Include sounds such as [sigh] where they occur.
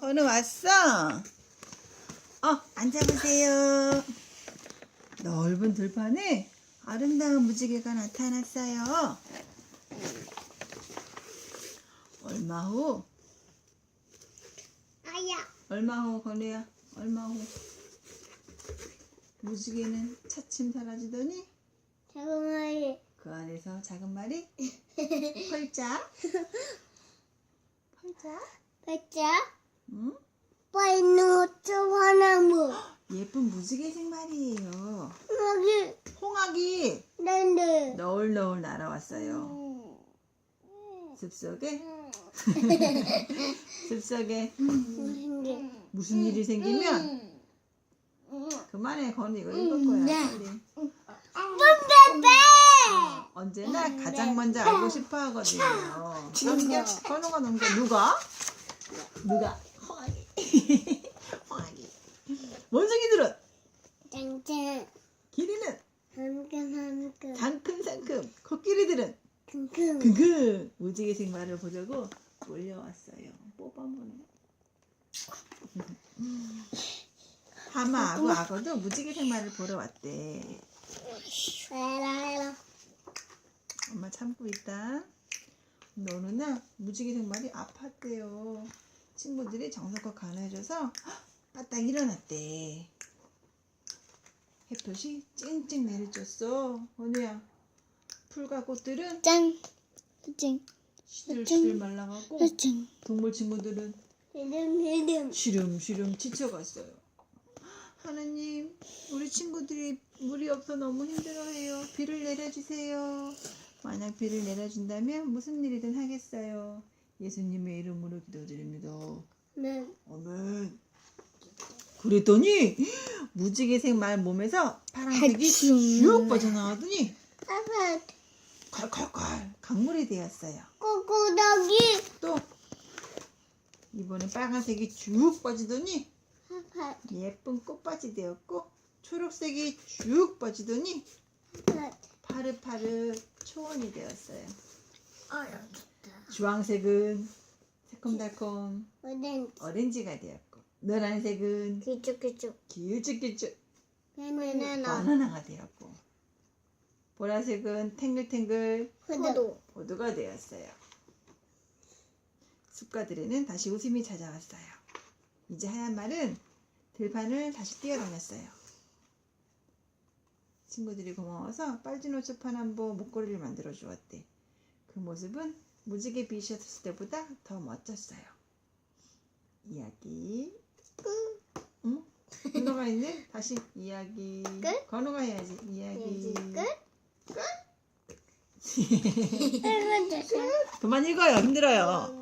건우 왔어? 어, 앉아보세요. 넓은 들판에 아름다운 무지개가 나타났어요. 얼마 후, 아야. 얼마 후, 건우야, 얼마 후. 무지개는 차츰 사라지더니 잠깐만. 그 안에서 작은 말이 펄짝, 펄짝, 배짜. 응? 파이노트 화나무. 예쁜 무지개 색 말이에요. 여기 홍학이 랜드. 너울너울 날아왔어요. 숲속에 [laughs] 숲속에 무슨 게? 무슨 일이 생기면 그만해 건우 이거 읽을 거야 빨리. 뿜베베. 언제나 가장 먼저 알고 싶어 하거든요. 넘겨 건우가 넘겨 누가? 누가? 홍학이 원숭이들은 짱짱. 길이는 함근. 상큼상큼 코끼리들은 킁킁. 그그 무지개색 말을 보자고 몰려왔어요. 뽀뽀모네. [laughs] 하마하고 악어도 무지개색 말을 보러 왔대. 라라라. 엄마 참고 있다. 근데 어느 날 무지개색 말이 아팠대요. 친구들이 정성껏 간호해줘서 빠딱 일어났대. 햇볕이 찡찡 내리쬐어. 언니야, 풀과 꽃들은 짱. 짱. 시들시들 말라가고 짱. 동물 친구들은 이름 이름. 시름시름 지쳐갔어요. 하나님, 우리 친구들이 물이 없어 너무 힘들어해요. 비를 내려주세요. 만약 비를 내려준다면 무슨 일이든 하겠어요. 예수님의 이름으로 기도드립니다. 네. 아멘. 그랬더니 무지개색 말 몸에서 파란색이. 쭉 빠져나가더니. 콸콸콸 강물이 되었어요. 꼬꼬덕이. 또 이번엔 빨간색이 쭉 빠지더니. 예쁜 꽃밭이 되었고 초록색이 쭉 빠지더니. 파릇파릇 초원이 되었어요. 주황색은 새콤달콤 오렌지. 오렌지가 되었고 노란색은 기죽기죽. 길쭉길쭉 바나나. 바나나가 되었고 보라색은 탱글탱글 포도. 포도가 되었어요. 숲가들에는 다시 웃음이 찾아왔어요. 이제 하얀 말은 들판을 다시 뛰어다녔어요. 친구들이 고마워서 빨진 옷을 파남보 목걸이를 만들어 주었대. 그 모습은 무지개 빛이었을 때보다 더 멋졌어요. 이야기 끝. 응? 건우가 있네. 다시 이야기. 끝? 건우가 해야지. 이야기. 이야기 끝. 끝. [laughs] 그만 읽어요. 힘들어요.